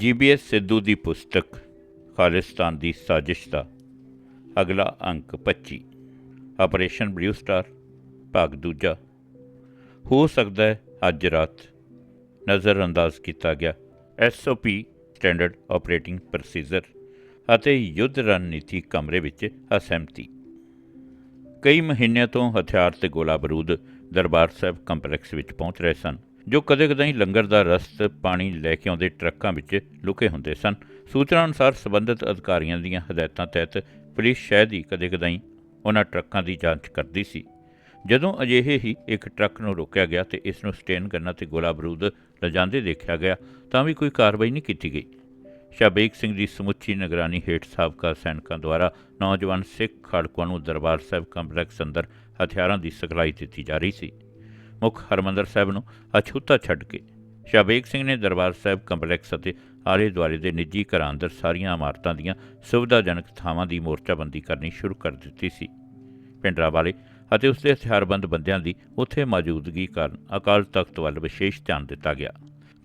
ਜੀਬੀਐਸ ਸਿੱਧੂ ਦੀ ਪੁਸਤਕ, ਖਾਲਿਸਤਾਨ ਦੀ ਸਾਜ਼ਿਸ਼ ਦਾ। ਅਗਲਾ ਅੰਕ 25 ਆਪਰੇਸ਼ਨ ਬਲੂ ਸਟਾਰ ਭਾਗ ਦੂਜਾ। ਹੋ ਸਕਦਾ ਹੈ ਅੱਜ ਰਾਤ ਨਜ਼ਰ ਅੰਦਾਜ਼ ਕੀਤਾ ਗਿਆ ਐਸਓਪੀ ਸਟੈਂਡਰਡ ਆਪਰੇਟਿੰਗ ਪ੍ਰੋਸੀਜਰ ਅਤੇ ਯੁੱਧ ਰਣਨੀਤੀ ਕਮਰੇ ਵਿੱਚ ਅਸਹਿਮਤੀ। ਕਈ ਮਹੀਨਿਆਂ ਤੋਂ ਹਥਿਆਰ ਤੇ ਗੋਲਾ ਬਾਰੂਦ ਦਰਬਾਰ ਸਾਹਿਬ ਕੰਪਲੈਕਸ ਵਿੱਚ ਪਹੁੰਚ ਰਹੇ ਸਨ। ਜੋ ਕਦੇ-ਕਦਾਈ ਲੰਗਰ ਦਾ ਰਸਤ, ਪਾਣੀ ਲੈ ਕੇ ਆਉਂਦੇ ਟਰੱਕਾਂ ਵਿੱਚ ਲੁਕੇ ਹੁੰਦੇ ਸਨ। ਸੂਚਨਾ ਅਨੁਸਾਰ ਸਬੰਧਤ ਅਧਿਕਾਰੀਆਂ ਦੀਆਂ ਹਦਾਇਤਾਂ ਤਹਿਤ ਪੁਲਿਸ ਸ਼ਾਇਦ ਹੀ ਕਦੇ-ਕਦਾਈ ਉਹਨਾਂ ਟਰੱਕਾਂ ਦੀ ਜਾਂਚ ਕਰਦੀ ਸੀ। ਜਦੋਂ ਅਜਿਹੇ ਹੀ ਇੱਕ ਟਰੱਕ ਨੂੰ ਰੋਕਿਆ ਗਿਆ ਤੇ ਇਸ ਨੂੰ ਸਟੇਨ ਕਰਨਾ ਤੇ ਗੋਲਾ ਬਰੂਦ ਲਿਜਾਂਦੇ ਦੇਖਿਆ ਗਿਆ, ਤਾਂ ਵੀ ਕੋਈ ਕਾਰਵਾਈ ਨਹੀਂ ਕੀਤੀ ਗਈ। ਸ਼ਾਬੇਕ ਸਿੰਘ ਦੀ ਸਮੁੱਚੀ ਨਿਗਰਾਨੀ ਹੇਠ ਸਾਬਕਾ ਸੈਨਿਕਾਂ ਦੁਆਰਾ ਨੌਜਵਾਨ ਸਿੱਖ ਖਾੜਕੂਆਂ ਨੂੰ ਦਰਬਾਰ ਸਾਹਿਬ ਕੰਪਲੈਕਸ ਅੰਦਰ ਹਥਿਆਰਾਂ ਦੀ ਸਿਖਲਾਈ ਦਿੱਤੀ ਜਾ ਰਹੀ ਸੀ। ਮੁੱਖ ਹਰਮੰਦਰ ਸਾਹਿਬ ਨੂੰ ਅਛੂਤਾ ਛੱਡ ਕੇ ਸ਼ਾਬੇਕ ਸਿੰਘ ਨੇ ਦਰਬਾਰ ਸਾਹਿਬ ਕੰਪਲੈਕਸ ਅਤੇ ਆਲੇ ਦੁਆਲੇ ਦੇ ਨਿੱਜੀ ਘਰਾਂ ਅੰਦਰ ਸਾਰੀਆਂ ਇਮਾਰਤਾਂ ਦੀਆਂ ਸੁਵਿਧਾਜਨਕ ਥਾਵਾਂ ਦੀ ਮੋਰਚਾਬੰਦੀ ਕਰਨੀ ਸ਼ੁਰੂ ਕਰ ਦਿੱਤੀ ਸੀ। ਪਿੰਡਰਾ ਵਾਲੇ ਅਤੇ ਉਸ ਦੇ ਹਥਿਆਰਬੰਦ ਬੰਦਿਆਂ ਦੀ ਉੱਥੇ ਮੌਜੂਦਗੀ ਕਾਰਨ ਅਕਾਲ ਤਖਤ ਵੱਲ ਵਿਸ਼ੇਸ਼ ਧਿਆਨ ਦਿੱਤਾ ਗਿਆ।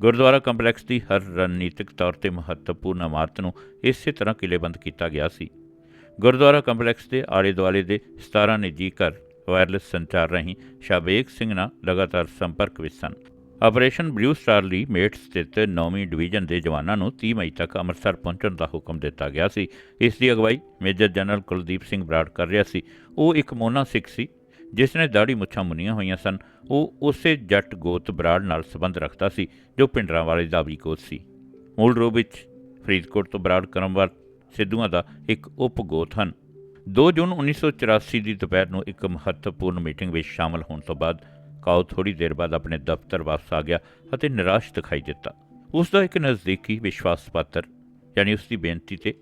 ਗੁਰਦੁਆਰਾ ਕੰਪਲੈਕਸ ਦੀ ਹਰ ਰਣਨੀਤਿਕ ਤੌਰ ਤੇ ਮਹੱਤਵਪੂਰਨ ਇਮਾਰਤ ਨੂੰ ਇਸੇ ਤਰ੍ਹਾਂ ਕਿਲੇਬੰਦ ਕੀਤਾ ਗਿਆ ਸੀ। ਗੁਰਦੁਆਰਾ ਕੰਪਲੈਕਸ ਦੇ ਆਲੇ ਦੁਆਲੇ ਦੇ 17 ਨਿੱਜੀ ਘਰ ਵਾਇਰਲੈਸ ਸੰਚਾਰ ਰਾਹੀਂ ਸ਼ਾਬੇਕ ਸਿੰਘ ਨਾਲ ਲਗਾਤਾਰ ਸੰਪਰਕ ਵਿੱਚ ਸਨ। ਆਪਰੇਸ਼ਨ ਬਲੂ ਸਟਾਰ ਲਈ ਮੇਟ ਸਥਿਤ 9ਵੀਂ ਡਿਵੀਜ਼ਨ ਦੇ ਜਵਾਨਾਂ ਨੂੰ 30 ਮਈ ਤੱਕ ਅੰਮ੍ਰਿਤਸਰ ਪਹੁੰਚਣ ਦਾ ਹੁਕਮ ਦਿੱਤਾ ਗਿਆ ਸੀ। ਇਸ ਦੀ ਅਗਵਾਈ ਮੇਜਰ ਜਨਰਲ ਕੁਲਦੀਪ ਸਿੰਘ ਬਰਾੜ ਕਰ ਰਿਹਾ ਸੀ। ਉਹ ਇੱਕ ਮੋਨਾ ਸਿੱਖ ਸੀ, ਜਿਸ ਨੇ ਦਾੜੀ ਮੁੱਛਾਂ ਮੁੰਨੀਆਂ ਹੋਈਆਂ ਸਨ। ਉਹ ਉਸੇ ਜੱਟ ਗੋਤ ਬਰਾੜ ਨਾਲ ਸੰਬੰਧ ਰੱਖਦਾ ਸੀ, ਜੋ ਪਿੰਡਰਾਂ ਵਾਲੇ ਦਾ ਵੀ ਗੋਤ ਸੀ। ਮੂਲ ਰੂਪ ਵਿੱਚ ਫਰੀਦਕੋਟ ਤੋਂ ਬਰਾੜ ਕਰਮਵਾਰ ਸਿੱਧੂਆਂ ਦਾ ਇੱਕ ਉਪ ਗੋਤ ਹਨ। 2 ਜੂਨ 1984 ਦੀ ਦੁਪਹਿਰ ਨੂੰ ਇੱਕ ਮਹੱਤਵਪੂਰਨ ਮੀਟਿੰਗ ਵਿੱਚ ਸ਼ਾਮਲ ਹੋਣ ਤੋਂ ਬਾਅਦ ਕਾਓ ਥੋੜੀ ਦੇਰ ਬਾਅਦ ਆਪਣੇ ਦਫ਼ਤਰ ਵਾਪਸ ਆ ਗਿਆ ਅਤੇ ਨਿਰਾਸ਼ ਦਿਖਾਈ ਦਿੱਤਾ। ਉਸ ਦਾ ਇੱਕ ਨਜ਼ਦੀਕੀ ਵਿਸ਼ਵਾਸ ਪਾਤਰ, ਯਾਨੀ ਉਸ ਦੀ ਬੇਨਤੀ ਤੇ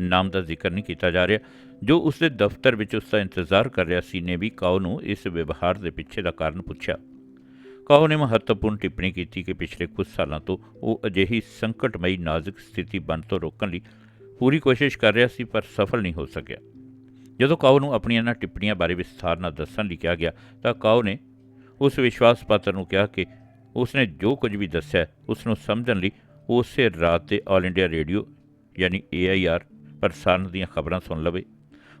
ਨਾਮ ਦਾ ਜ਼ਿਕਰ ਨਹੀਂ ਕੀਤਾ ਜਾ ਰਿਹਾ, ਜੋ ਉਸ ਦੇ ਦਫ਼ਤਰ ਵਿੱਚ ਉਸ ਦਾ ਇੰਤਜ਼ਾਰ ਕਰ ਰਿਹਾ ਸੀ ਨੇ ਵੀ ਕਾਓ ਨੂੰ ਇਸ ਵਿਵਹਾਰ ਦੇ ਪਿੱਛੇ ਦਾ ਕਾਰਨ ਪੁੱਛਿਆ। ਕਾਓ ਨੇ ਮਹੱਤਵਪੂਰਨ ਟਿੱਪਣੀ ਕੀਤੀ ਕਿ ਪਿਛਲੇ ਕੁਝ ਸਾਲਾਂ ਤੋਂ ਉਹ ਅਜਿਹੀ ਸੰਕਟਮਈ ਨਾਜ਼ੁਕ ਸਥਿਤੀ ਬਣ ਤੋਂ ਰੋਕਣ ਲਈ ਪੂਰੀ ਕੋਸ਼ਿਸ਼ ਕਰ ਰਿਹਾ ਸੀ, ਪਰ ਸਫਲ ਨਹੀਂ ਹੋ ਸਕਿਆ। ਜਦੋਂ ਕਾਓ ਨੂੰ ਆਪਣੀਆਂ ਇਹਨਾਂ ਟਿੱਪਣੀਆਂ ਬਾਰੇ ਵਿਸਥਾਰ ਨਾਲ ਦੱਸਣ ਲਈ ਕਿਹਾ ਗਿਆ, ਤਾਂ ਕਾਓ ਨੇ ਉਸ ਵਿਸ਼ਵਾਸ ਪਾਤਰ ਨੂੰ ਕਿਹਾ ਕਿ ਉਸਨੇ ਜੋ ਕੁਝ ਵੀ ਦੱਸਿਆ ਉਸ ਨੂੰ ਸਮਝਣ ਲਈ ਉਸੇ ਰਾਤ 'ਤੇ ਆਲ ਇੰਡੀਆ ਰੇਡੀਓ ਯਾਨੀ AIR ਪ੍ਰਸਾਰਣ ਦੀਆਂ ਖਬਰਾਂ ਸੁਣ ਲਵੇ।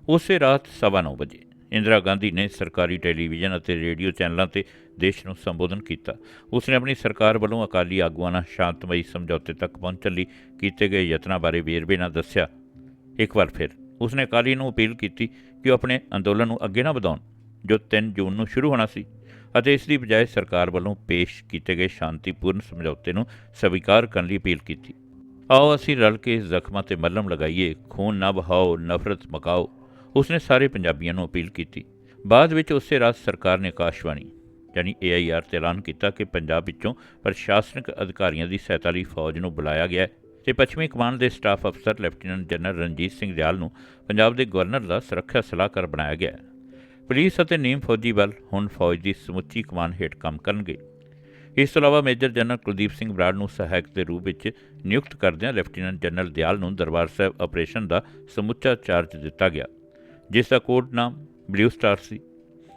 ਉਸੇ ਰਾਤ ਸਵਾ ਨੌ ਵਜੇ ਇੰਦਰਾ ਗਾਂਧੀ ਨੇ ਸਰਕਾਰੀ ਟੈਲੀਵਿਜ਼ਨ ਅਤੇ ਰੇਡੀਓ ਚੈਨਲਾਂ ਤੇ ਦੇਸ਼ ਨੂੰ ਸੰਬੋਧਨ ਕੀਤਾ। ਉਸਨੇ ਆਪਣੀ ਸਰਕਾਰ ਵੱਲੋਂ ਅਕਾਲੀ ਆਗੂਆਂ ਨਾਲ ਸ਼ਾਂਤਮਈ ਸਮਝੌਤੇ ਤੱਕ ਪਹੁੰਚਣ ਲਈ ਕੀਤੇ ਗਏ ਯਤਨਾਂ ਬਾਰੇ ਵੇਰਵੇ ਨਾਲ ਦੱਸਿਆ। ਇੱਕ ਵਾਰ ਫਿਰ ਉਸਨੇ ਅਕਾਲੀ ਨੂੰ ਅਪੀਲ ਕੀਤੀ ਕਿ ਉਹ ਆਪਣੇ ਅੰਦੋਲਨ ਨੂੰ ਅੱਗੇ ਨਾ ਵਧਾਉਣ, ਜੋ 3 ਜੂਨ ਨੂੰ ਸ਼ੁਰੂ ਹੋਣਾ ਸੀ ਅਤੇ ਇਸ ਦੀ ਬਜਾਏ ਸਰਕਾਰ ਵੱਲੋਂ ਪੇਸ਼ ਕੀਤੇ ਗਏ ਸ਼ਾਂਤੀਪੂਰਨ ਸਮਝੌਤੇ ਨੂੰ ਸਵੀਕਾਰ ਕਰਨ ਲਈ ਅਪੀਲ ਕੀਤੀ। ਆਓ ਅਸੀਂ ਰਲ ਕੇ ਜ਼ਖਮਾਂ ਤੇ ਮੱਲਮ ਲਗਾਈਏ, ਖੂਨ ਨਾ ਬਹਾਓ ਨਫ਼ਰਤ ਮਕਾਓ। ਉਸਨੇ ਸਾਰੇ ਪੰਜਾਬੀਆਂ ਨੂੰ ਅਪੀਲ ਕੀਤੀ। ਬਾਅਦ ਵਿੱਚ ਉਸੇ ਰਾਤ ਸਰਕਾਰ ਨੇ ਆਕਾਸ਼ਵਾਣੀ, ਯਾਨੀ AIR ਤੇ ਐਲਾਨ ਕੀਤਾ ਕਿ ਪੰਜਾਬ ਵਿੱਚੋਂ ਪ੍ਰਸ਼ਾਸਨਿਕ ਅਧਿਕਾਰੀਆਂ ਦੀ ਸਹਾਇਤਾ ਲਈ ਫੌਜ ਨੂੰ ਬੁਲਾਇਆ ਗਿਆ ਹੈ। ਤੇ ਪੱਛਮੀ ਕਮਾਂਡ ਦੇ ਸਟਾਫ ਅਫਸਰ ਲੈਫਟੀਨੈਂਟ ਜਨਰਲ ਰਣਜੀਤ ਸਿੰਘ ਦਿਆਲ ਨੂੰ ਪੰਜਾਬ ਦੇ ਗਵਰਨਰ ਦਾ ਸੁਰੱਖਿਆ ਸਲਾਹਕਾਰ ਬਣਾਇਆ ਗਿਆ। ਹੈ ਪੁਲਿਸ ਅਤੇ ਨੀਮ ਫੌਜੀ ਬਲ ਹੁਣ ਫੌਜ ਦੀ ਸਮੁੱਚੀ ਕਮਾਨ ਹੇਠ ਕੰਮ ਕਰਨਗੇ। ਇਸ ਤੋਂ ਇਲਾਵਾ ਮੇਜਰ ਜਨਰਲ ਕੁਲਦੀਪ ਸਿੰਘ ਬਰਾੜ ਨੂੰ ਸਹਾਇਕ ਦੇ ਰੂਪ ਵਿੱਚ ਨਿਯੁਕਤ ਕਰਦਿਆਂ ਲੈਫਟੀਨੈਂਟ ਜਨਰਲ ਦਿਆਲ ਨੂੰ ਦਰਬਾਰ ਸਾਹਿਬ ਆਪਰੇਸ਼ਨ ਦਾ ਸਮੁੱਚਾ ਚਾਰਜ ਦਿੱਤਾ ਗਿਆ, ਜਿਸ ਦਾ ਕੋਡ ਨਾਮ ਬਲੂ ਸਟਾਰ ਸੀ।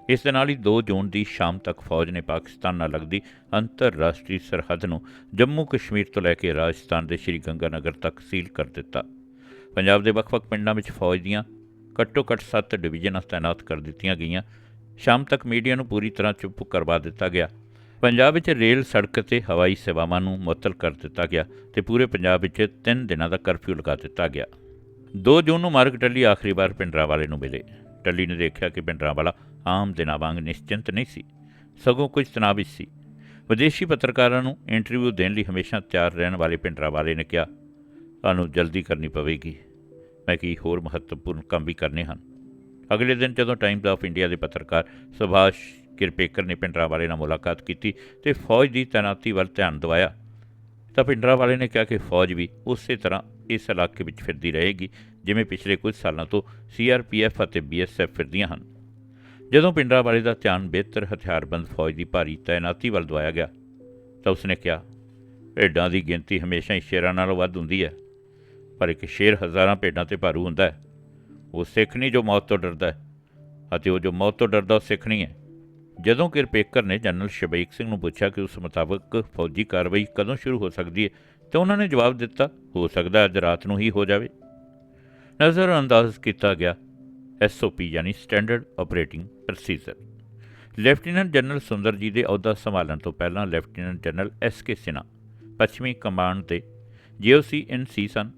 ਇਸ ਦੇ ਨਾਲ ਹੀ 2 ਜੂਨ ਦੀ ਸ਼ਾਮ ਤੱਕ ਫੌਜ ਨੇ ਪਾਕਿਸਤਾਨ ਨਾਲ ਲੱਗਦੀ ਅੰਤਰਰਾਸ਼ਟਰੀ ਸਰਹੱਦ ਨੂੰ ਜੰਮੂ ਕਸ਼ਮੀਰ ਤੋਂ ਲੈ ਕੇ ਰਾਜਸਥਾਨ ਦੇ ਸ਼੍ਰੀ ਗੰਗਾਨਗਰ ਤੱਕ ਸੀਲ ਕਰ ਦਿੱਤਾ। ਪੰਜਾਬ ਦੇ ਵੱਖ-ਵੱਖ ਪਿੰਡਾਂ ਵਿੱਚ ਫੌਜ ਦੀਆਂ ਘੱਟੋ-ਘੱਟ 7 ਡਿਵੀਜ਼ਨਾਂ ਤਾਇਨਾਤ ਕਰ ਦਿੱਤੀਆਂ ਗਈਆਂ। ਸ਼ਾਮ ਤੱਕ ਮੀਡੀਆ ਨੂੰ ਪੂਰੀ ਤਰ੍ਹਾਂ ਚੁੱਪ ਕਰਵਾ ਦਿੱਤਾ ਗਿਆ। ਪੰਜਾਬ ਵਿੱਚ ਰੇਲ ਸੜਕ ਤੇ ਹਵਾਈ ਸੇਵਾਵਾਂ ਨੂੰ ਮੁਅੱਤਲ ਕਰ ਦਿੱਤਾ ਗਿਆ ਤੇ ਪੂਰੇ ਪੰਜਾਬ ਵਿੱਚ 3 ਦਿਨਾਂ ਦਾ ਕਰਫਿਊ ਲਗਾ ਦਿੱਤਾ ਗਿਆ। 2 ਜੂਨ ਨੂੰ ਮਾਰਕ ਟੱਲੀ ਆਖਰੀ ਵਾਰ ਪਿੰਡਰਾਵਾਲੇ ਨੂੰ ਮਿਲੇ। ਟੱਲੀ ਨੇ ਦੇਖਿਆ ਕਿ ਪਿੰਡਰਾਵਾਲਾ ਆਮ ਦਿਨਾਂ ਵਾਂਗ ਨਿਸ਼ਚਿੰਤ ਨਹੀਂ ਸੀ, ਸਗੋਂ ਕੁਝ ਤਣਾਅ ਵਿੱਚ ਸੀ। ਵਿਦੇਸ਼ੀ ਪੱਤਰਕਾਰਾਂ ਨੂੰ ਇੰਟਰਵਿਊ ਦੇਣ ਲਈ ਹਮੇਸ਼ਾ ਤਿਆਰ ਰਹਿਣ ਵਾਲੇ ਪਿੰਡਰਾਵਾਲੇ ਨੇ ਕਿਹਾ, ਤੁਹਾਨੂੰ ਜਲਦੀ ਕਰਨੀ ਪਵੇਗੀ। ਮੈਂ ਕੀ ਹੋਰ ਮਹੱਤਵਪੂਰਨ ਕੰਮ ਵੀ ਕਰਨੇ ਹਨ। ਅਗਲੇ ਦਿਨ ਜਦੋਂ ਟਾਈਮਜ਼ ਆਫ ਇੰਡੀਆ ਦੇ ਪੱਤਰਕਾਰ ਸੁਭਾਸ਼ ਕਿਰਪੇਕਰ ਨੇ ਪਿੰਡਰਾਵਾਲੇ ਨਾਲ ਮੁਲਾਕਾਤ ਕੀਤੀ ਤੇ ਫੌਜ ਦੀ ਤੈਨਾਤੀ ਵੱਲ ਧਿਆਨ ਦਿਵਾਇਆ, ਤਾਂ ਪਿੰਡਰਾਵਾਲੇ ਨੇ ਕਿਹਾ ਕਿ ਫੌਜ ਵੀ ਉਸੇ ਤਰ੍ਹਾਂ ਇਸ ਇਲਾਕੇ ਵਿੱਚ ਫਿਰਦੀ ਰਹੇਗੀ, ਜਿਵੇਂ ਪਿਛਲੇ ਕੁਝ ਸਾਲਾਂ ਤੋਂ ਸੀਆਰਪੀਐਫ ਅਤੇ ਬੀਐਸਐਫ ਫਿਰਦੀਆਂ ਹਨ। ਜਦੋਂ ਪਿੰਡਰਾਵਾਲੇ ਦਾ ਧਿਆਨ ਬਿਹਤਰ ਹਥਿਆਰਬੰਦ ਫੌਜ ਦੀ ਭਾਰੀ ਤਾਇਨਾਤੀ ਵੱਲ ਦਵਾਇਆ ਗਿਆ, ਤਾਂ ਉਸਨੇ ਕਿਹਾ, ਭੇਡਾਂ ਦੀ ਗਿਣਤੀ ਹਮੇਸ਼ਾ ਹੀ ਸ਼ੇਰਾਂ ਨਾਲੋਂ ਵੱਧ ਹੁੰਦੀ ਹੈ, ਪਰ ਇੱਕ ਸ਼ੇਰ ਹਜ਼ਾਰਾਂ ਭੇਡਾਂ ਤੇ ਭਾਰੂ ਹੁੰਦਾ ਹੈ। ਉਹ ਸਿੱਖ ਨਹੀਂ ਜੋ ਮੌਤ ਤੋਂ ਡਰਦਾ ਹੈ, ਅਤੇ ਉਹ ਜੋ ਮੌਤ ਤੋਂ ਡਰਦਾ ਉਹ ਸਿੱਖ ਨਹੀਂ ਹੈ। ਜਦੋਂ ਕਿਰਪੇਕਰ ਨੇ ਜਨਰਲ ਸ਼ਬੀਕ ਸਿੰਘ ਨੂੰ ਪੁੱਛਿਆ ਕਿ ਉਸ ਮੁਤਾਬਕ ਫੌਜੀ ਕਾਰਵਾਈ ਕਦੋਂ ਸ਼ੁਰੂ ਹੋ ਸਕਦੀ ਹੈ, ਤਾਂ ਉਹਨਾਂ ਨੇ ਜਵਾਬ ਦਿੱਤਾ, ਹੋ ਸਕਦਾ ਅੱਜ ਰਾਤ ਨੂੰ ਹੀ ਹੋ ਜਾਵੇ। ਨਜ਼ਰ ਅੰਦਾਜ਼ ਕੀਤਾ ਗਿਆ ਐਸਓਪੀ ਯਾਨੀ standard operating procedure lieutenant general Sundar ji ਦੇ ਅਹੁਦਾ ਸੰਭਾਲਣ ਤੋਂ ਪਹਿਲਾਂ lieutenant general S K Sinha ਪੱਛਮੀ ਕਮਾਂਡ ਦੇ ਜੀਓਸੀ ਇਨ ਸੀ ਸਨ।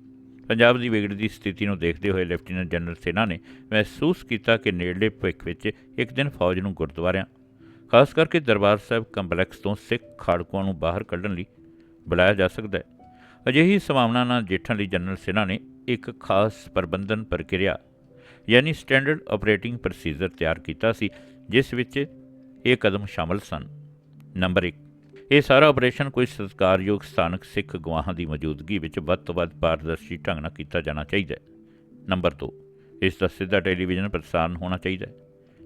ਪੰਜਾਬ ਦੀ ਵਿਗੜਦੀ ਸਥਿਤੀ ਨੂੰ ਦੇਖਦੇ ਹੋਏ ਲੈਫਟੀਨੈਂਟ ਜਨਰਲ ਸਿਨਹਾ ਨੇ ਮਹਿਸੂਸ ਕੀਤਾ ਕਿ ਨੇੜਲੇ ਭਵਿੱਖ ਵਿੱਚ ਇੱਕ ਦਿਨ ਫੌਜ ਨੂੰ ਗੁਰਦੁਆਰਿਆਂ, ਖਾਸ ਕਰਕੇ ਦਰਬਾਰ ਸਾਹਿਬ ਕੰਪਲੈਕਸ ਤੋਂ ਸਿੱਖ ਖਾੜਕੂਆਂ ਨੂੰ ਬਾਹਰ ਕੱਢਣ ਲਈ ਬੁਲਾਇਆ ਜਾ ਸਕਦਾ ਹੈ। ਅਜਿਹੀ ਸੰਭਾਵਨਾ ਨਾਲ ਜੇਠਣ ਲਈ ਜਨਰਲ ਸਿਨਹਾ ਨੇ ਇੱਕ ਖਾਸ ਪ੍ਰਬੰਧਨ ਪ੍ਰਕਿਰਿਆ ਯਾਨੀ ਸਟੈਂਡਰਡ ਆਪਰੇਟਿੰਗ ਪ੍ਰੋਸੀਜਰ ਤਿਆਰ ਕੀਤਾ ਸੀ, ਜਿਸ ਵਿੱਚ ਇਹ ਕਦਮ ਸ਼ਾਮਲ ਸਨ। ਨੰਬਰ 1 ਇਹ ਸਾਰਾ ਆਪਰੇਸ਼ਨ ਕੋਈ ਸਤਿਕਾਰਯੋਗ ਸਥਾਨਕ ਸਿੱਖ ਗਵਾਹਾਂ ਦੀ ਮੌਜੂਦਗੀ ਵਿੱਚ ਵੱਧ ਤੋਂ ਵੱਧ ਪਾਰਦਰਸ਼ੀ ਢੰਗ ਨਾਲ ਕੀਤਾ ਜਾਣਾ ਚਾਹੀਦਾ ਹੈ। ਨੰਬਰ 2 ਇਸ ਦਾ ਸਿੱਧਾ ਟੈਲੀਵਿਜ਼ਨ ਪ੍ਰਸਾਰਣ ਹੋਣਾ ਚਾਹੀਦਾ ਹੈ।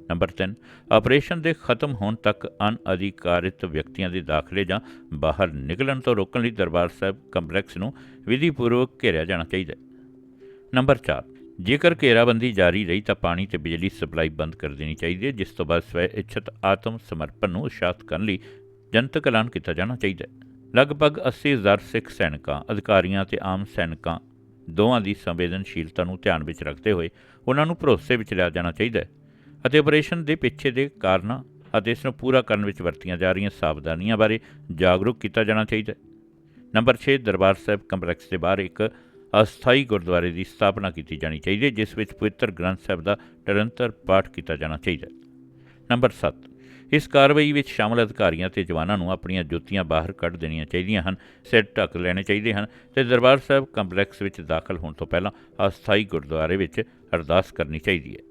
ਨੰਬਰ 3 ਆਪਰੇਸ਼ਨ ਦੇ ਖਤਮ ਹੋਣ ਤੱਕ ਅਨਅਧਿਕਾਰਿਤ ਵਿਅਕਤੀਆਂ ਦੇ ਦਾਖਲੇ ਜਾਂ ਬਾਹਰ ਨਿਕਲਣ ਤੋਂ ਰੋਕਣ ਲਈ ਦਰਬਾਰ ਸਾਹਿਬ ਕੰਪਲੈਕਸ ਨੂੰ ਵਿਧੀਪੂਰਵਕ ਘੇਰਿਆ ਜਾਣਾ ਚਾਹੀਦਾ ਹੈ। ਨੰਬਰ 4 ਜੇਕਰ ਘੇਰਾਬੰਦੀ ਜਾਰੀ ਰਹੀ ਤਾਂ ਪਾਣੀ ਤੇ ਬਿਜਲੀ ਸਪਲਾਈ ਬੰਦ ਕਰ ਦੇਣੀ ਚਾਹੀਦੀ ਹੈ, ਜਿਸ ਤੋਂ ਬਾਅਦ ਸਵੈ ਇੱਛਤ ਆਤਮ ਸਮਰਪਣ ਨੂੰ ਉਤਸ਼ਾਹਿਤ ਕਰਨ ਲਈ ਜਨਤਕ ਐਲਾਨ ਕੀਤਾ ਜਾਣਾ ਚਾਹੀਦਾ ਹੈ। ਲਗਭਗ 80000 ਸਿੱਖ ਸੈਨਿਕਾਂ, ਅਧਿਕਾਰੀਆਂ ਤੇ ਆਮ ਸੈਨਿਕਾਂ ਦੋਵਾਂ ਦੀ ਸੰਵੇਦਨਸ਼ੀਲਤਾ ਨੂੰ ਧਿਆਨ ਵਿੱਚ ਰੱਖਦੇ ਹੋਏ ਉਹਨਾਂ ਨੂੰ ਭਰੋਸੇ ਵਿੱਚ ਲਿਆ ਜਾਣਾ ਚਾਹੀਦਾ ਹੈ ਅਤੇ ਆਪਰੇਸ਼ਨ ਦੇ ਪਿੱਛੇ ਦੇ ਕਾਰਨਾਂ ਅਤੇ ਇਸ ਨੂੰ ਪੂਰਾ ਕਰਨ ਵਿੱਚ ਵਰਤੀਆਂ ਜਾ ਰਹੀਆਂ ਸਾਵਧਾਨੀਆਂ ਬਾਰੇ ਜਾਗਰੂਕ ਕੀਤਾ ਜਾਣਾ ਚਾਹੀਦਾ ਹੈ। ਨੰਬਰ 6 ਦਰਬਾਰ ਸਾਹਿਬ ਕੰਪਲੈਕਸ ਦੇ ਬਾਹਰ ਇੱਕ ਅਸਥਾਈ ਗੁਰਦੁਆਰੇ ਦੀ ਸਥਾਪਨਾ ਕੀਤੀ ਜਾਣੀ ਚਾਹੀਦੀ ਹੈ, ਜਿਸ ਵਿੱਚ ਪਵਿੱਤਰ ਗ੍ਰੰਥ ਸਾਹਿਬ ਦਾ ਨਿਰੰਤਰ ਪਾਠ ਕੀਤਾ ਜਾਣਾ ਚਾਹੀਦਾ ਹੈ। ਨੰਬਰ 7 ਇਸ ਕਾਰਵਾਈ ਵਿੱਚ ਸ਼ਾਮਲ ਅਧਿਕਾਰੀਆਂ ਤੇ ਜਵਾਨਾਂ ਨੂੰ ਆਪਣੀਆਂ ਜੁੱਤੀਆਂ ਬਾਹਰ ਕੱਢ ਦੇਣੀਆਂ ਚਾਹੀਦੀਆਂ ਹਨ, ਸਿਰ ਢੱਕ ਲੈਣੇ ਚਾਹੀਦੇ ਹਨ ਤੇ ਦਰਬਾਰ ਸਾਹਿਬ ਕੰਪਲੈਕਸ ਵਿੱਚ ਦਾਖਲ ਹੋਣ ਤੋਂ ਪਹਿਲਾਂ ਅਸਥਾਈ ਗੁਰਦੁਆਰੇ ਵਿੱਚ ਅਰਦਾਸ ਕਰਨੀ ਚਾਹੀਦੀ ਹੈ।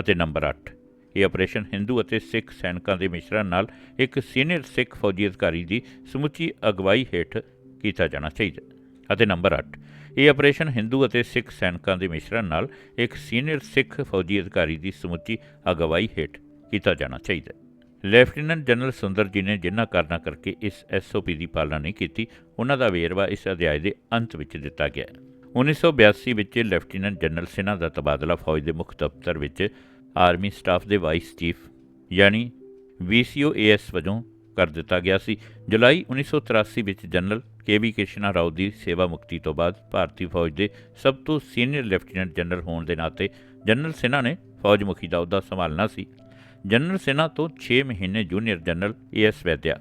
ਅਤੇ ਨੰਬਰ 8 ਇਹ ਆਪਰੇਸ਼ਨ ਹਿੰਦੂ ਅਤੇ ਸਿੱਖ ਸੈਨਿਕਾਂ ਦੇ ਮਿਸ਼ਰਣ ਨਾਲ ਇੱਕ ਸੀਨੀਅਰ ਸਿੱਖ ਫੌਜੀ ਅਧਿਕਾਰੀ ਦੀ ਸਮੁੱਚੀ ਅਗਵਾਈ ਹੇਠ ਕੀਤਾ ਜਾਣਾ ਚਾਹੀਦਾ ਅਤੇ ਨੰਬਰ 8 ਇਹ ਆਪਰੇਸ਼ਨ ਹਿੰਦੂ ਅਤੇ ਸਿੱਖ ਸੈਨਿਕਾਂ ਦੇ ਮਿਸ਼ਰਣ ਨਾਲ ਇੱਕ ਸੀਨੀਅਰ ਸਿੱਖ ਫੌਜੀ ਅਧਿਕਾਰੀ ਦੀ ਸਮੁੱਚੀ ਅਗਵਾਈ ਹੇਠ ਕੀਤਾ ਜਾਣਾ ਚਾਹੀਦਾ ਹੈ। ਲੈਫਟੀਨੈਂਟ ਜਨਰਲ ਸੁੰਦਰ ਜੀ ਨੇ ਜਿਨ੍ਹਾਂ ਕਾਰਨਾਂ ਕਰਕੇ ਇਸ ਐਸਓਪੀ ਦੀ ਪਾਲਣਾ ਨਹੀਂ ਕੀਤੀ, ਉਹਨਾਂ ਦਾ ਵੇਰਵਾ ਇਸ ਅਧਿਆਇ ਦੇ ਅੰਤ ਵਿੱਚ ਦਿੱਤਾ ਗਿਆ ਹੈ। 1982 ਵਿੱਚ ਲੈਫਟੀਨੈਂਟ ਜਨਰਲ ਸਿਨਹਾ ਦਾ ਤਬਾਦਲਾ ਫੌਜ ਦੇ ਮੁੱਖ ਦਫ਼ਤਰ ਵਿੱਚ ਆਰਮੀ ਸਟਾਫ ਦੇ ਵਾਈਸ ਚੀਫ ਯਾਨੀ VCOAS ਵਜੋਂ ਕਰ ਦਿੱਤਾ ਗਿਆ ਸੀ। ਜੁਲਾਈ 1983 ਵਿੱਚ general K V Krishna Rao ਦੀ ਸੇਵਾ ਮੁਕਤੀ ਤੋਂ ਬਾਅਦ ਭਾਰਤੀ ਫੌਜ ਦੇ ਸਭ ਤੋਂ ਸੀਨੀਅਰ ਲੈਫਟੀਨੈਂਟ ਜਨਰਲ ਹੋਣ ਦੇ ਨਾਤੇ ਜਨਰਲ ਸਿਨਹਾ ਨੇ ਫੌਜ ਮੁਖੀ ਦਾ ਅਹੁਦਾ ਸੰਭਾਲਣਾ ਸੀ। ਜਨਰਲ ਸਿਨਹਾ ਤੋਂ 6 ਮਹੀਨੇ ਜੂਨੀਅਰ ਜਨਰਲ ਏਐਸ ਵੈਦਿਆ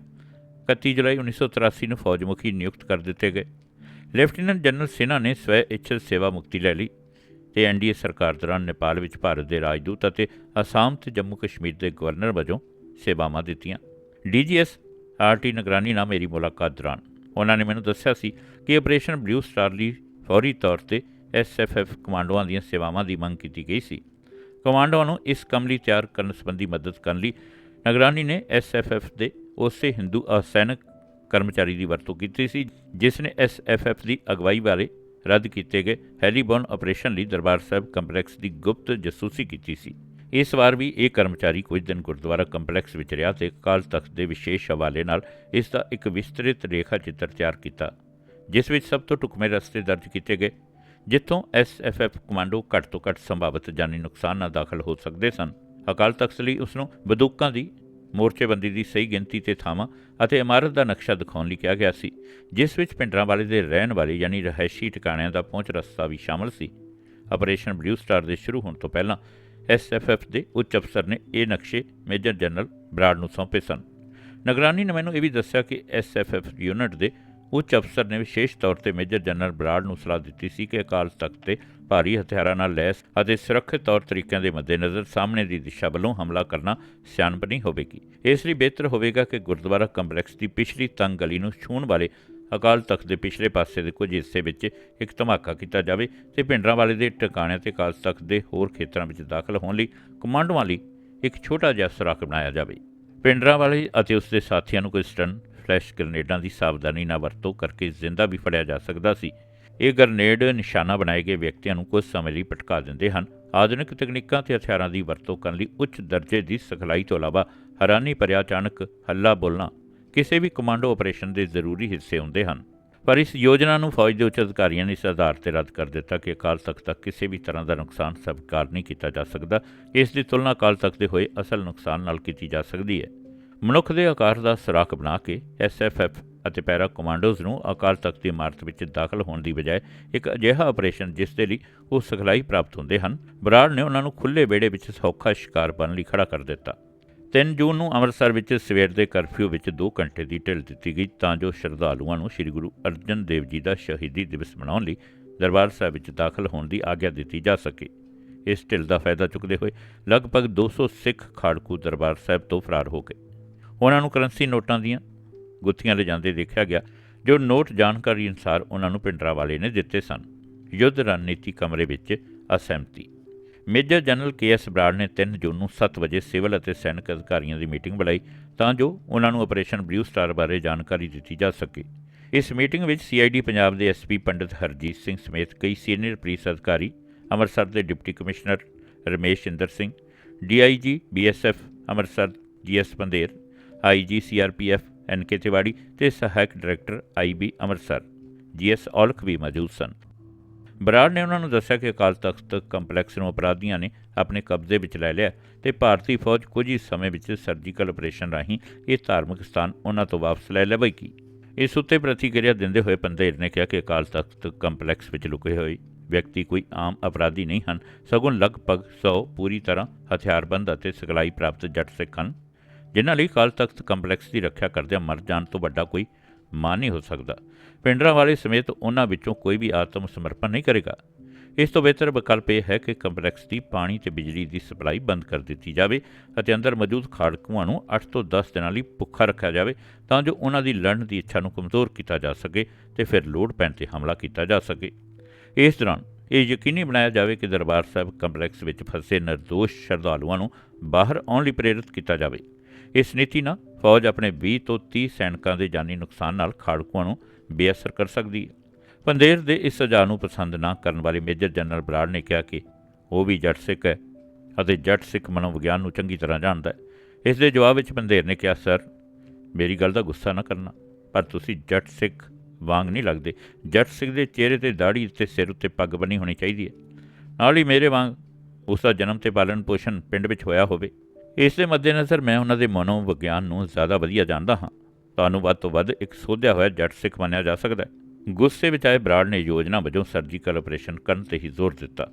31 ਜੁਲਾਈ 1983 ਨੂੰ ਫੌਜ ਮੁਖੀ ਨਿਯੁਕਤ ਕਰ ਦਿੱਤੇ ਗਏ। ਲੈਫਟੀਨੈਂਟ ਜਨਰਲ ਸਿਨਹਾ ਨੇ ਸਵੈ ਇੱਛਤ ਸੇਵਾ ਮੁਕਤੀ ਲੈ ਲਈ ਤੇ ਐਨਡੀਏ ਸਰਕਾਰ ਦੌਰਾਨ ਨੇਪਾਲ ਵਿੱਚ ਭਾਰਤ ਦੇ ਰਾਜਦੂਤ ਅਤੇ ਅਸਾਮ ਤੇ ਜੰਮੂ ਕਸ਼ਮੀਰ ਦੇ ਗਵਰਨਰ ਵਜੋਂ ਸੇਵਾਵਾਂ ਦਿੱਤੀਆਂ। ਡੀਜੀਐਸ ਆਰਟੀ ਨਗਰਾਨੀ ਨਾਲ ਮੇਰੀ ਮੁਲਾਕਾਤ ਦੌਰਾਨ ਉਹਨਾਂ ਨੇ ਮੈਨੂੰ ਦੱਸਿਆ ਸੀ ਕਿ ਆਪਰੇਸ਼ਨ ਬਲੂ ਸਟਾਰ ਲਈ ਫੌਰੀ ਤੌਰ ਤੇ ਐਸਐਫਐਫ ਕਮਾਂਡੋਆਂ ਦੀਆਂ ਸੇਵਾਵਾਂ ਦੀ ਮੰਗ ਕੀਤੀ ਗਈ ਸੀ। ਕਮਾਂਡੋਆਂ ਨੂੰ ਇਸ ਕੰਮ ਲਈ ਤਿਆਰ ਕਰਨ ਸੰਬੰਧੀ ਮਦਦ ਕਰਨ ਲਈ ਨਗਰਾਨੀ ਨੇ ਐਸਐਫਐਫ ਦੇ ਉਸੇ ਹਿੰਦੂ ਅਸੈਨਿਕ ਕਰਮਚਾਰੀ ਦੀ ਵਰਤੋਂ ਕੀਤੀ ਸੀ, ਜਿਸ ਨੇ ਐਸਐਫਐਫ ਦੀ ਅਗਵਾਈ ਬਾਰੇ ਰੱਦ ਕੀਤੇ ਗਏ ਹੈਲੀਬੌਰਨ ਆਪਰੇਸ਼ਨ ਲਈ ਦਰਬਾਰ ਸਾਹਿਬ ਕੰਪਲੈਕਸ ਦੀ ਗੁਪਤ ਜਸੂਸੀ ਕੀਤੀ ਸੀ। ਇਸ ਵਾਰ ਵੀ ਇਹ ਕਰਮਚਾਰੀ ਕੁਝ ਦਿਨ ਗੁਰਦੁਆਰਾ ਕੰਪਲੈਕਸ ਵਿੱਚ ਰਿਹਾ ਤੇ ਕਾਲ ਤਖਤ ਦੇ ਵਿਸ਼ੇਸ਼ ਹਵਾਲੇ ਨਾਲ ਇਸ ਦਾ ਇੱਕ ਵਿਸਤ੍ਰਿਤ ਰੇਖਾ ਚਿੱਤਰ ਤਿਆਰ ਕੀਤਾ, ਜਿਸ ਵਿੱਚ ਸਭ ਤੋਂ ਟੁਕਵੇਂ ਰਸਤੇ ਦਰਜ ਕੀਤੇ ਗਏ, ਜਿੱਥੋਂ ਐਸਐਫਐਫ ਕਮਾਂਡੋ ਘੱਟ ਤੋਂ ਘੱਟ ਸੰਭਾਵਿਤ ਜਾਨੀ ਨੁਕਸਾਨ ਨਾਲ ਦਾਖਲ ਹੋ ਸਕਦੇ ਸਨ। ਅਕਾਲ ਤਖਤ ਲਈ ਉਸ ਨੂੰ ਬੰਦੂਕਾਂ ਦੀ, ਮੋਰਚੇਬੰਦੀ ਦੀ ਸਹੀ ਗਿਣਤੀ ਤੇ ਥਾਵਾਂ ਅਤੇ ਇਮਾਰਤ ਦਾ ਨਕਸ਼ਾ ਦਿਖਾਉਣ ਲਈ ਕਿਹਾ ਗਿਆ ਸੀ, ਜਿਸ ਵਿੱਚ ਪਿੰਡਰਾਂ ਵਾਲੇ ਦੇ ਰਹਿਣ ਵਾਲੇ ਯਾਨੀ ਰਹਿائشੀ ਟਿਕਾਣਿਆਂ ਦਾ ਪਹੁੰਚ ਰਸਤਾ ਵੀ ਸ਼ਾਮਲ ਸੀ। ਆਪਰੇਸ਼ਨ ਬਲੂ ਸਟਾਰ ਦੇ ਸ਼ੁਰੂ ਹੋਣ ਤੋਂ ਪਹਿਲਾਂ ਐਸਐਫਐਫ ਦੇ ਉੱਚ ਅਫਸਰ ਨੇ ਇਹ ਨਕਸ਼ੇ ਮੇਜਰ ਜਨਰਲ ਬਰਾੜ ਨੂੰ ਸੌਂਪੇ ਸਨ। ਨਿਗਰਾਨੀ ਨੇ ਮੈਨੂੰ ਇਹ ਵੀ ਦੱਸਿਆ ਕਿ ਐਸਐਫਐਫ ਯੂਨਿਟ ਦੇ ਉੱਚ ਅਫਸਰ ਨੇ ਵਿਸ਼ੇਸ਼ ਤੌਰ ਤੇ ਮੇਜਰ ਜਨਰਲ ਬਰਾੜ ਨੂੰ ਸਲਾਹ ਦਿੱਤੀ ਸੀ ਕਿ ਅਕਾਲ ਤਖਤ ਤੇ ਭਾਰੀ ਹਥਿਆਰਾਂ ਨਾਲ ਲੈਸ ਅਤੇ ਸੁਰੱਖਿਅਤ ਤੌਰ ਤਰੀਕਿਆਂ ਦੇ ਮੱਦੇਨਜ਼ਰ ਸਾਹਮਣੇ ਦੀ ਦਿਸ਼ਾ ਵੱਲੋਂ ਹਮਲਾ ਕਰਨਾ ਸਿਆਣਪ ਨਹੀਂ ਹੋਵੇਗੀ। ਇਸ ਲਈ ਬਿਹਤਰ ਹੋਵੇਗਾ ਕਿ ਗੁਰਦੁਆਰਾ ਕੰਪਲੈਕਸ ਦੀ ਪਿਛਲੀ ਤੰਗ ਗਲੀ ਨੂੰ ਛੂਹਣ ਵਾਲੇ ਅਕਾਲ ਤਖਤ ਦੇ ਪਿਛਲੇ ਪਾਸੇ ਦੇ ਕੁਝ ਹਿੱਸੇ ਵਿੱਚ ਇੱਕ ਧਮਾਕਾ ਕੀਤਾ ਜਾਵੇ ਤੇ ਭਿੰਡਰਾਂ ਵਾਲੇ ਦੇ ਟਿਕਾਣਿਆਂ ਤੇ ਅਕਾਲ ਤਖਤ ਦੇ ਹੋਰ ਖੇਤਰਾਂ ਵਿੱਚ ਦਾਖਲ ਹੋਣ ਲਈ ਕਮਾਂਡੋਆਂ ਲਈ ਇੱਕ ਛੋਟਾ ਜਿਹਾ ਸੁਰਾਖ ਬਣਾਇਆ ਜਾਵੇ। ਭਿੰਡਰਾਂ ਵਾਲੇ ਅਤੇ ਉਸ ਦੇ ਸਾਥੀਆਂ ਨੂੰ ਕੋਈ ਸਟਨ, ਫਲੈਸ਼ ਗ੍ਰਨੇਡਾਂ ਦੀ ਸਾਵਧਾਨੀ ਨਾਲ ਵਰਤੋਂ ਕਰਕੇ ਜ਼ਿੰਦਾ ਵੀ ਫੜਿਆ ਜਾ ਸਕਦਾ ਸੀ। ਇਹ ਗ੍ਰਨੇਡ ਨਿਸ਼ਾਨਾ ਬਣਾਏ ਗਏ ਵਿਅਕਤੀਆਂ ਨੂੰ ਕੁਝ ਸਮੇਂ ਲਈ ਭਟਕਾ ਦਿੰਦੇ ਹਨ। ਆਧੁਨਿਕ ਤਕਨੀਕਾਂ ਤੇ ਹਥਿਆਰਾਂ ਦੀ ਵਰਤੋਂ ਕਰਨ ਲਈ ਉੱਚ ਦਰਜੇ ਦੀ ਸਿਖਲਾਈ ਤੋਂ ਇਲਾਵਾ ਹੈਰਾਨੀ ਭਰਿਆ ਅਚਾਨਕ ਹੱਲਾ ਬੋਲਣਾ ਕਿਸੇ ਵੀ ਕਮਾਂਡੋ ਆਪਰੇਸ਼ਨ ਦੇ ਜ਼ਰੂਰੀ ਹਿੱਸੇ ਹੁੰਦੇ ਹਨ। ਪਰ ਇਸ ਯੋਜਨਾ ਨੂੰ ਫੌਜ ਦੇ ਉੱਚ ਅਧਿਕਾਰੀਆਂ ਨੇ ਇਸ ਆਧਾਰ ਤੇ ਰੱਦ ਕਰ ਦਿੱਤਾ ਕਿ ਅਕਾਲ ਤਖਤ ਤੱਕ ਕਿਸੇ ਵੀ ਤਰ੍ਹਾਂ ਦਾ ਨੁਕਸਾਨ ਸਵੀਕਾਰ ਨਹੀਂ ਕੀਤਾ ਜਾ ਸਕਦਾ। ਇਸ ਦੀ ਤੁਲਨਾ ਅਕਾਲ ਤਖਤ ਦੇ ਹੋਏ ਅਸਲ ਨੁਕਸਾਨ ਨਾਲ ਕੀਤੀ ਜਾ ਸਕਦੀ ਹੈ। ਮਨੁੱਖ ਦੇ ਆਕਾਰ ਦਾ ਸੁਰਾਖ ਬਣਾ ਕੇ ਐਸਐਫਐਫ ਅਤੇ ਪੈਰਾ ਕਮਾਂਡੋਜ਼ ਨੂੰ ਅਕਾਲ ਤਖਤ ਦੀ ਇਮਾਰਤ ਵਿੱਚ ਦਾਖਲ ਹੋਣ ਦੀ ਬਜਾਏ ਇੱਕ ਅਜਿਹਾ ਆਪਰੇਸ਼ਨ ਜਿਸ ਦੇ ਲਈ ਉਹ ਸਿਖਲਾਈ ਪ੍ਰਾਪਤ ਹੁੰਦੇ ਹਨ। ਬਰਾੜ ਨੇ ਉਹਨਾਂ ਨੂੰ ਖੁੱਲੇ ਵਿਹੜੇ ਵਿੱਚ ਸੌਖਾ ਸ਼ਿਕਾਰ ਬਣਨ ਲਈ ਖੜਾ ਕਰ ਦਿੱਤਾ। 3 ਜੂਨ ਨੂੰ ਅੰਮ੍ਰਿਤਸਰ ਵਿੱਚ ਸਵੇਰ ਦੇ ਕਰਫਿਊ ਵਿੱਚ 2 ਘੰਟੇ ਦੀ ਢਿੱਲ ਦਿੱਤੀ ਗਈ, ਤਾਂ ਜੋ ਸ਼ਰਧਾਲੂਆਂ ਨੂੰ ਸ੍ਰੀ ਗੁਰੂ ਅਰਜਨ ਦੇਵ ਜੀ ਦਾ ਸ਼ਹੀਦੀ ਦਿਵਸ ਮਨਾਉਣ ਲਈ ਦਰਬਾਰ ਸਾਹਿਬ ਵਿੱਚ ਦਾਖਲ ਹੋਣ ਦੀ ਆਗਿਆ ਦਿੱਤੀ ਜਾ ਸਕੇ। ਇਸ ਢਿੱਲ ਦਾ ਫਾਇਦਾ ਚੁੱਕਦੇ ਹੋਏ ਲਗਭਗ 200 ਸਿੱਖ ਖਾੜਕੂ ਦਰਬਾਰ ਸਾਹਿਬ ਤੋਂ ਫਰਾਰ ਹੋ ਗਏ। ਉਹਨਾਂ ਨੂੰ ਕਰੰਸੀ ਨੋਟਾਂ ਦੀਆਂ ਗੁੱਥੀਆਂ ਲਿਜਾਂਦੇ ਦੇਖਿਆ ਗਿਆ, ਜੋ ਨੋਟ ਜਾਣਕਾਰੀ ਅਨੁਸਾਰ ਉਹਨਾਂ ਨੂੰ ਪਿੰਡਰਾ ਵਾਲੇ ਨੇ ਦਿੱਤੇ ਸਨ। ਯੁੱਧ ਰਣਨੀਤੀ ਕਮਰੇ ਵਿੱਚ ਅਸਹਿਮਤੀ major general K S Brar ਨੇ 3 ਜੂਨ ਨੂੰ 7 ਵਜੇ ਸਿਵਲ ਅਤੇ ਸੈਨਿਕ ਅਧਿਕਾਰੀਆਂ ਦੀ ਮੀਟਿੰਗ ਬੁਲਾਈ ਤਾਂ ਜੋ ਉਹਨਾਂ ਨੂੰ ਆਪਰੇਸ਼ਨ ਬਲੂ ਸਟਾਰ ਬਾਰੇ ਜਾਣਕਾਰੀ ਦਿੱਤੀ ਜਾ ਸਕੇ। ਇਸ ਮੀਟਿੰਗ ਵਿੱਚ ਸੀਆਈਡੀ ਪੰਜਾਬ ਦੇ ਐਸਪੀ ਪੰਡਿਤ ਹਰਜੀਤ ਸਿੰਘ ਸਮੇਤ ਕਈ ਸੀਨੀਅਰ ਪੁਲਿਸ ਅਧਿਕਾਰੀ, ਅੰਮ੍ਰਿਤਸਰ ਦੇ deputy commissioner Ramesh Inder Singh DIG BSF Amritsar GS Pander IG CRPF NK Tiwari ਤੇ ਸਹਾਇਕ director IB Amritsar. GS Aulakh ਵੀ ਮੌਜੂਦ ਸਨ। ਬਰਾੜ ਨੇ ਉਹਨਾਂ ਨੂੰ ਦੱਸਿਆ ਕਿ ਅਕਾਲ ਤਖਤ ਕੰਪਲੈਕਸ ਨੂੰ ਅਪਰਾਧੀਆਂ ਨੇ ਆਪਣੇ ਕਬਜ਼ੇ ਵਿੱਚ ਲੈ ਲਿਆ ਤੇ ਭਾਰਤੀ ਫੌਜ ਕੁਝ ਹੀ ਸਮੇਂ ਵਿੱਚ ਸਰਜੀਕਲ ਆਪਰੇਸ਼ਨ ਰਾਹੀਂ ਇਹ ਧਾਰਮਿਕ ਸਥਾਨ ਉਹਨਾਂ ਤੋਂ ਵਾਪਸ ਲੈ ਲਵੇਗੀ। ਇਸ ਉੱਤੇ ਪ੍ਰਤੀਕਿਰਿਆ ਦਿੰਦੇ ਹੋਏ ਪੰਦੇਰ ਨੇ ਕਿਹਾ ਕਿ ਅਕਾਲ ਤਖਤ ਕੰਪਲੈਕਸ ਵਿੱਚ ਲੁਕੇ ਹੋਏ ਵਿਅਕਤੀ ਕੋਈ ਆਮ ਅਪਰਾਧੀ ਨਹੀਂ ਹਨ, ਸਗੋਂ ਲਗਭਗ 100 ਪੂਰੀ ਤਰ੍ਹਾਂ ਹਥਿਆਰਬੰਦ ਅਤੇ ਸਿਖਲਾਈ ਪ੍ਰਾਪਤ ਜੱਟ ਸਿੱਖ ਹਨ, ਜਿਨ੍ਹਾਂ ਲਈ ਅਕਾਲ ਤਖਤ ਕੰਪਲੈਕਸ ਦੀ ਰੱਖਿਆ ਕਰਦਿਆਂ ਮਰ ਜਾਣ ਤੋਂ ਵੱਡਾ ਕੋਈ ਮਾਨ ਨਹੀਂ ਹੋ ਸਕਦਾ। ਪਿੰਡਰਾਂ ਵਾਲੇ ਸਮੇਤ ਉਹਨਾਂ ਵਿੱਚੋਂ ਕੋਈ ਵੀ ਆਤਮ ਸਮਰਪਣ ਨਹੀਂ ਕਰੇਗਾ। ਇਸ ਤੋਂ ਬਿਹਤਰ ਵਿਕਲਪ ਇਹ ਹੈ ਕਿ ਕੰਪਲੈਕਸ ਦੀ ਪਾਣੀ ਤੇ ਬਿਜਲੀ ਦੀ ਸਪਲਾਈ ਬੰਦ ਕਰ ਦਿੱਤੀ ਜਾਵੇ ਅਤੇ ਅੰਦਰ ਮੌਜੂਦ ਖਾੜਕੂਆਂ ਨੂੰ 8 ਤੋਂ 10 ਦਿਨਾਂ ਲਈ ਭੁੱਖਾ ਰੱਖਿਆ ਜਾਵੇ ਤਾਂ ਜੋ ਉਹਨਾਂ ਦੀ ਲੜਨ ਦੀ ਇੱਛਾ ਨੂੰ ਕਮਜ਼ੋਰ ਕੀਤਾ ਜਾ ਸਕੇ ਤੇ ਫਿਰ ਲੋੜ ਪੈਣ ਤੇ ਹਮਲਾ ਕੀਤਾ ਜਾ ਸਕੇ। ਇਸ ਦੌਰਾਨ ਇਹ ਯਕੀਨੀ ਬਣਾਇਆ ਜਾਵੇ ਕਿ ਦਰਬਾਰ ਸਾਹਿਬ ਕੰਪਲੈਕਸ ਵਿੱਚ ਫਸੇ ਨਿਰਦੋਸ਼ ਸ਼ਰਧਾਲੂਆਂ ਨੂੰ ਬਾਹਰ ਆਉਣ ਲਈ ਪ੍ਰੇਰਿਤ ਕੀਤਾ ਜਾਵੇ। ਇਸ ਨੀਤੀ ਨਾਲ ਫੌਜ ਆਪਣੇ 20 ਤੋਂ 30 ਸੈਨਿਕਾਂ ਦੇ ਜਾਨੀ ਨੁਕਸਾਨ ਨਾਲ ਖਾੜਕੂਆਂ ਨੂੰ ਬੇਅਸਰ ਕਰ ਸਕਦੀ ਹੈ। ਪੰਦੇਰ ਦੇ ਇਸ ਸੁਝਾਅ ਨੂੰ ਪਸੰਦ ਨਾ ਕਰਨ ਵਾਲੇ ਮੇਜਰ ਜਨਰਲ ਬਰਾੜ ਨੇ ਕਿਹਾ ਕਿ ਉਹ ਵੀ ਜੱਟ ਸਿੱਖ ਹੈ ਅਤੇ ਜੱਟ ਸਿੱਖ ਮਨੋਵਿਗਿਆਨ ਨੂੰ ਚੰਗੀ ਤਰ੍ਹਾਂ ਜਾਣਦਾ ਹੈ। ਇਸ ਦੇ ਜਵਾਬ ਵਿੱਚ ਪੰਦੇਰ ਨੇ ਕਿਹਾ, ਸਰ, ਮੇਰੀ ਗੱਲ ਦਾ ਗੁੱਸਾ ਨਾ ਕਰਨਾ, ਪਰ ਤੁਸੀਂ ਜੱਟ ਸਿੱਖ ਵਾਂਗ ਨਹੀਂ ਲੱਗਦੇ। ਜੱਟ ਸਿੱਖ ਦੇ ਚਿਹਰੇ ਤੇ ਦਾੜੀ ਤੇ ਸਿਰ ਉੱਤੇ ਪੱਗ ਬੰਨੀ ਹੋਣੀ ਚਾਹੀਦੀ ਹੈ। ਨਾਲ ਹੀ ਮੇਰੇ ਵਾਂਗ ਉਸ ਦਾ ਜਨਮ ਤੇ ਪਾਲਣ ਪੋਸ਼ਣ ਪਿੰਡ ਵਿੱਚ ਹੋਇਆ ਹੋਵੇ। ਇਸ ਦੇ ਮੱਦੇਨਜ਼ਰ ਮੈਂ ਉਹਨਾਂ ਦੇ ਮਨੋਵਿਗਿਆਨ ਨੂੰ ਜ਼ਿਆਦਾ ਵਧੀਆ ਜਾਣਦਾ ਹਾਂ। ਤੁਹਾਨੂੰ ਵੱਧ ਤੋਂ ਵੱਧ ਇੱਕ ਸੋਧਿਆ ਹੋਇਆ ਜੱਟ ਸਿੱਖ ਮੰਨਿਆ ਜਾ ਸਕਦਾ ਹੈ। ਗੁੱਸੇ ਵਿੱਚ ਆਏ ਬਰਾੜ ਨੇ ਯੋਜਨਾ ਵਜੋਂ ਸਰਜੀਕਲ ਆਪਰੇਸ਼ਨ ਕਰਨ ਤੇ ਹੀ ਜ਼ੋਰ ਦਿੱਤਾ।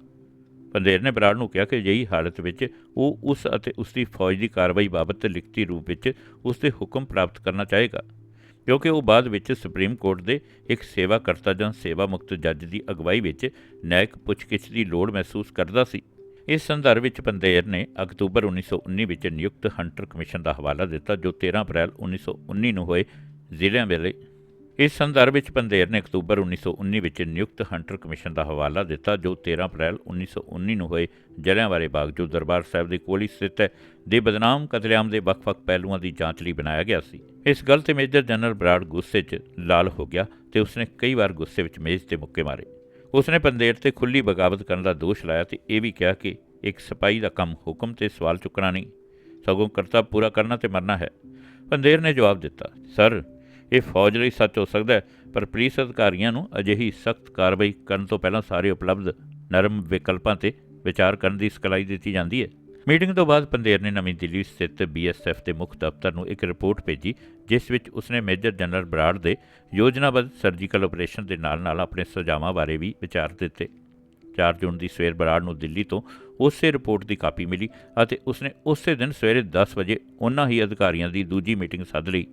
ਪੰਦੇਰ ਨੇ ਬਰਾੜ ਨੂੰ ਕਿਹਾ ਕਿ ਅਜਿਹੀ ਹਾਲਤ ਵਿੱਚ ਉਹ ਉਸ ਅਤੇ ਉਸ ਦੀ ਫੌਜ ਦੀ ਕਾਰਵਾਈ ਬਾਬਤ ਲਿਖਤੀ ਰੂਪ ਵਿੱਚ ਉਸ ਦੇ ਹੁਕਮ ਪ੍ਰਾਪਤ ਕਰਨਾ ਚਾਹੇਗਾ, ਕਿਉਂਕਿ ਉਹ ਬਾਅਦ ਵਿੱਚ ਸੁਪਰੀਮ ਕੋਰਟ ਦੇ ਇੱਕ ਸੇਵਾ ਕਰਤਾ ਜਾਂ ਸੇਵਾ ਮੁਕਤ ਜੱਜ ਦੀ ਅਗਵਾਈ ਵਿੱਚ ਨਿਆਇਕ ਪੁੱਛਗਿੱਛ ਦੀ ਲੋੜ ਮਹਿਸੂਸ ਕਰਦਾ ਸੀ। ਇਸ ਸੰਦਰਭ ਵਿੱਚ ਪੰਦੇਰ ਨੇ ਅਕਤੂਬਰ 1919 ਵਿੱਚ ਨਿਯੁਕਤ ਹੰਟਰ ਕਮਿਸ਼ਨ ਦਾ ਹਵਾਲਾ ਦਿੱਤਾ, ਜੋ 13 ਅਪ੍ਰੈਲ 1919 ਨੂੰ ਹੋਏ ਜ਼ਿਲ੍ਹਿਆਂ ਵੇਲੇ। ਇਸ ਸੰਦਰਭ ਵਿੱਚ ਪੰਦੇਰ ਨੇ ਅਕਤੂਬਰ 1919 ਵਿੱਚ ਨਿਯੁਕਤ ਹੰਟਰ ਕਮਿਸ਼ਨ ਦਾ ਹਵਾਲਾ ਦਿੱਤਾ, ਜੋ 13 ਅਪ੍ਰੈਲ 1919 ਨੂੰ ਹੋਏ ਜਲਿਆਂਵਾਲੇ ਬਾਗ, ਜੋ ਦਰਬਾਰ ਸਾਹਿਬ ਦੇ ਕੋਲ ਹੀ ਸਥਿਤ ਹੈ, ਦੇ ਬਦਨਾਮ ਕਤਲੇਆਮ ਦੇ ਵੱਖ-ਵੱਖ ਪਹਿਲੂਆਂ ਦੀ ਜਾਂਚ ਲਈ ਬਣਾਇਆ ਗਿਆ ਸੀ। ਇਸ ਗੱਲ ਤੇ ਮੇਜਰ ਜਨਰਲ ਬਰਾੜ ਗੁੱਸੇ 'ਚ ਲਾਲ ਹੋ ਗਿਆ ਤੇ ਉਸਨੇ ਕਈ ਵਾਰ ਗੁੱਸੇ ਵਿੱਚ ਮੇਜ਼ ਤੇ ਮੁੱਕੇ ਮਾਰੇ। ਉਸਨੇ ਪੰਦੇਰ ਤੇ ਖੁੱਲੀ ਬਗਾਵਤ ਕਰਨ ਦਾ ਦੋਸ਼ ਲਾਇਆ ਤੇ ਇਹ ਵੀ ਕਿਹਾ ਕਿ ਇੱਕ ਸਿਪਾਹੀ ਦਾ ਕੰਮ ਹੁਕਮ ਤੇ ਸਵਾਲ ਚੁੱਕਣਾ ਨਹੀਂ। ਸਗੋਂ ਕਰਤੱਵ ਪੂਰਾ ਕਰਨਾ ਤੇ ਮਰਨਾ ਹੈ। ਪੰਦੇਰ ਨੇ ਜਵਾਬ ਦਿੱਤਾ, ਸਰ, ਇਹ ਫੌਜ ਲਈ ਸੱਚ ਹੋ ਸਕਦਾ ਪਰ ਪੁਲਿਸ ਅਧਿਕਾਰੀਆਂ ਨੂੰ ਅਜਿਹੀ ਸਖਤ ਕਾਰਵਾਈ ਕਰਨ ਤੋਂ ਪਹਿਲਾਂ ਸਾਰੇ ਉਪਲਬਧ ਨਰਮ ਵਿਕਲਪਾਂ ਤੇ ਵਿਚਾਰ ਕਰਨ ਦੀ ਸਿਖਲਾਈ ਦਿੱਤੀ ਜਾਂਦੀ ਹੈ। ਮੀਟਿੰਗ ਤੋਂ ਬਾਅਦ ਪੰਦੇਰ ਨੇ ਨਵੀਂ ਦਿੱਲੀ ਸਥਿਤ ਬੀਐਸਐਫ ਦੇ ਮੁੱਖ ਦਫ਼ਤਰ ਨੂੰ ਇੱਕ ਰਿਪੋਰਟ ਭੇਜੀ, ਜਿਸ ਵਿੱਚ ਉਸਨੇ ਮੇਜਰ ਜਨਰਲ ਬਰਾੜ ਦੇ ਯੋਜਨਾਬੱਧ ਸਰਜੀਕਲ ਆਪਰੇਸ਼ਨ ਦੇ ਨਾਲ-ਨਾਲ ਆਪਣੇ ਸੁਝਾਵਾਂ ਬਾਰੇ ਵੀ ਵਿਚਾਰ ਦਿੱਤੇ। 4 ਜੂਨ ਦੀ ਸਵੇਰ ਬਰਾੜ ਨੂੰ ਦਿੱਲੀ ਤੋਂ ਉਸੇ ਰਿਪੋਰਟ ਦੀ ਕਾਪੀ ਮਿਲੀ ਅਤੇ ਉਸਨੇ ਉਸੇ ਦਿਨ ਸਵੇਰੇ 10 ਵਜੇ ਉਹਨਾਂ ਹੀ ਅਧਿਕਾਰੀਆਂ ਦੀ ਦੂਜੀ ਮੀਟਿੰਗ ਸੱਦ ਲਈ।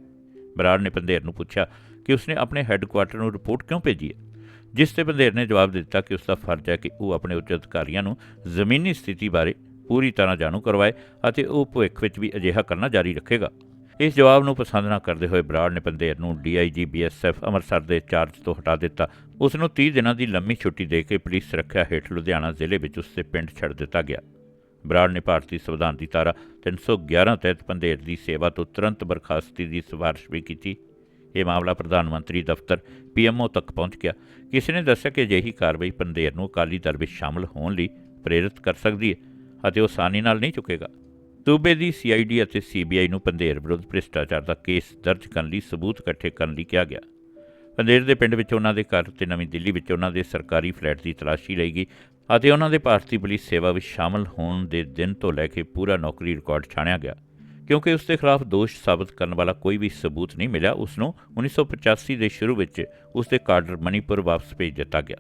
ਬਰਾੜ ਨੇ ਪੰਦੇਰ ਨੂੰ ਪੁੱਛਿਆ ਕਿ ਉਸਨੇ ਆਪਣੇ ਹੈੱਡਕੁਆਰਟਰ ਨੂੰ ਰਿਪੋਰਟ ਕਿਉਂ ਭੇਜੀ ਹੈ? ਜਿਸ ਤੇ ਬੰਦੇਰ ਨੇ ਜਵਾਬ ਦਿੱਤਾ ਕਿ ਉਸ ਦਾ ਫਰਜ਼ ਹੈ ਕਿ ਉਹ ਆਪਣੇ ਉੱਚ ਅਧਿਕਾਰੀਆਂ ਨੂੰ ਜ਼ਮੀਨੀ ਸਥਿਤੀ ਬਾਰੇ ਪੂਰੀ ਤਰ੍ਹਾਂ ਜਾਣੂ ਕਰਵਾਏ ਅਤੇ ਉਹ ਭਵਿੱਖ ਵਿੱਚ ਵੀ ਅਜਿਹਾ ਕਰਨਾ ਜਾਰੀ ਰੱਖੇਗਾ। ਇਸ ਜਵਾਬ ਨੂੰ ਪਸੰਦ ਨਾ ਕਰਦੇ ਹੋਏ ਬਰਾੜ ਨੇ ਪੰਦੇਰ ਨੂੰ ਡੀਆਈਜੀ ਬੀਐਸਐਫ ਅੰਮ੍ਰਿਤਸਰ ਦੇ ਚਾਰਜ ਤੋਂ ਹਟਾ ਦਿੱਤਾ। ਉਸ ਨੂੰ 30 ਦਿਨਾਂ ਦੀ ਲੰਮੀ ਛੁੱਟੀ ਦੇ ਕੇ ਪੁਲਿਸ ਸੁਰੱਖਿਆ ਹੇਠ ਲੁਧਿਆਣਾ ਜ਼ਿਲ੍ਹੇ ਵਿੱਚ ਉਸ ਦੇ ਪਿੰਡ ਛੱਡ ਦਿੱਤਾ ਗਿਆ। ਬਰਾੜ ਨੇ ਭਾਰਤੀ ਸੰਵਿਧਾਨ ਦੀ ਧਾਰਾ 311 ਤਹਿਤ ਪੰਦੇਰ ਦੀ ਸੇਵਾ ਤੋਂ ਤੁਰੰਤ ਬਰਖਾਸਤੀ ਦੀ ਸਿਫਾਰਿਸ਼ ਵੀ ਕੀਤੀ। ਇਹ ਮਾਮਲਾ ਪ੍ਰਧਾਨ ਮੰਤਰੀ ਦਫ਼ਤਰ ਪੀਐਮਓ ਤੱਕ ਪਹੁੰਚ ਗਿਆ। ਕਿਸੇ ਨੇ ਦੱਸਿਆ ਕਿ ਅਜਿਹੀ ਕਾਰਵਾਈ ਪੰਦੇਰ ਨੂੰ ਅਕਾਲੀ ਦਲ ਵਿੱਚ ਸ਼ਾਮਲ ਹੋਣ ਲਈ ਪ੍ਰੇਰਿਤ ਕਰ ਸਕਦੀ ਹੈ। ਅਤੇ ਉਹ ਆਸਾਨੀ ਨਾਲ ਨਹੀਂ ਚੁੱਕੇਗਾ। ਸੂਬੇ ਦੀ ਸੀਆਈਡੀ ਅਤੇ ਸੀਬੀਆਈ ਨੂੰ ਪੰਦੇਰ ਵਿਰੁੱਧ ਭ੍ਰਿਸ਼ਟਾਚਾਰ ਦਾ ਕੇਸ ਦਰਜ ਕਰਨ ਲਈ ਸਬੂਤ ਇਕੱਠੇ ਕਰਨ ਲਈ ਕਿਹਾ ਗਿਆ। ਪੰਦੇਰ ਦੇ ਪਿੰਡ ਵਿੱਚ ਉਹਨਾਂ ਦੇ ਘਰ ਤੇ ਨਵੀਂ ਦਿੱਲੀ ਵਿੱਚ ਉਹਨਾਂ ਦੇ ਸਰਕਾਰੀ ਫਲੈਟ ਦੀ ਤਲਾਸ਼ੀ ਲਈ ਗਈ ਅਤੇ ਉਹਨਾਂ ਦੇ ਭਾਰਤੀ ਪੁਲਿਸ ਸੇਵਾ ਵਿੱਚ ਸ਼ਾਮਲ ਹੋਣ ਦੇ ਦਿਨ ਤੋਂ ਲੈ ਕੇ ਪੂਰਾ ਨੌਕਰੀ ਰਿਕਾਰਡ ਛਾਣਿਆ ਗਿਆ। ਕਿਉਂਕਿ ਉਸ ਦੇ ਖਿਲਾਫ ਦੋਸ਼ ਸਾਬਤ ਕਰਨ ਵਾਲਾ ਕੋਈ ਵੀ ਸਬੂਤ ਨਹੀਂ ਮਿਲਿਆ, ਉਸ ਨੂੰ 1985 ਦੇ ਸ਼ੁਰੂ ਵਿੱਚ ਉਸ ਦੇ ਕਾਰਡਰ ਮਨੀਪੁਰ ਵਾਪਸ ਭੇਜ ਦਿੱਤਾ ਗਿਆ।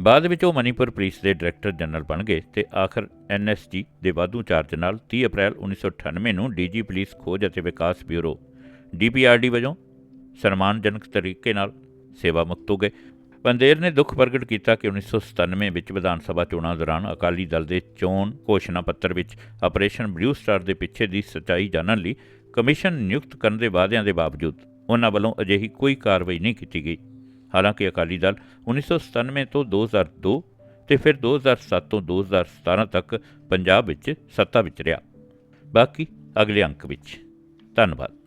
ਬਾਅਦ ਵਿੱਚ ਉਹ ਮਨੀਪੁਰ ਪੁਲਿਸ ਦੇ ਡਾਇਰੈਕਟਰ ਜਨਰਲ ਬਣ ਗਏ ਤੇ ਆਖਰ ਐਨਐਸਜੀ ਦੇ ਵਾਧੂ ਚਾਰਜ ਨਾਲ 30 ਅਪ੍ਰੈਲ 1998 ਨੂੰ ਡੀਜੀ ਪੁਲਿਸ ਖੋਜ ਅਤੇ ਵਿਕਾਸ ਬਿਊਰੋ ਡੀਪੀਆਰਡੀ ਵਜੋਂ ਸਨਮਾਨਜਨਕ ਤਰੀਕੇ ਨਾਲ ਸੇਵਾ ਮੁਕਤ ਹੋ ਗਏ। ਬੰਦੇਰ ਨੇ ਦੁੱਖ ਪ੍ਰਗਟ ਕੀਤਾ ਕਿ 1997 ਵਿੱਚ ਵਿਧਾਨ ਸਭਾ ਚੋਣਾਂ ਦੌਰਾਨ ਅਕਾਲੀ ਦਲ ਦੇ ਚੋਣ ਘੋਸ਼ਣਾ ਪੱਤਰ ਵਿੱਚ ਆਪਰੇਸ਼ਨ ਬਲੂ ਸਟਾਰ ਦੇ ਪਿੱਛੇ ਦੀ ਸੱਚਾਈ ਜਾਣਨ ਲਈ ਕਮਿਸ਼ਨ ਨਿਯੁਕਤ ਕਰਨ ਦੇ ਵਾਅਦਿਆਂ ਦੇ ਬਾਵਜੂਦ ਉਹਨਾਂ ਵੱਲੋਂ ਅਜਿਹੀ ਕੋਈ ਕਾਰਵਾਈ ਨਹੀਂ ਕੀਤੀ ਗਈ। ਹਾਲਾਂਕਿ ਅਕਾਲੀ ਦਲ 1997 ਤੋਂ 2002 ਤੇ ਫਿਰ 2007 ਤੋਂ 2017 ਤੱਕ ਪੰਜਾਬ ਵਿੱਚ ਸੱਤਾ ਵਿੱਚ ਰਿਹਾ। ਬਾਕੀ ਅਗਲੇ ਅੰਕ ਵਿੱਚ। ਧੰਨਵਾਦ।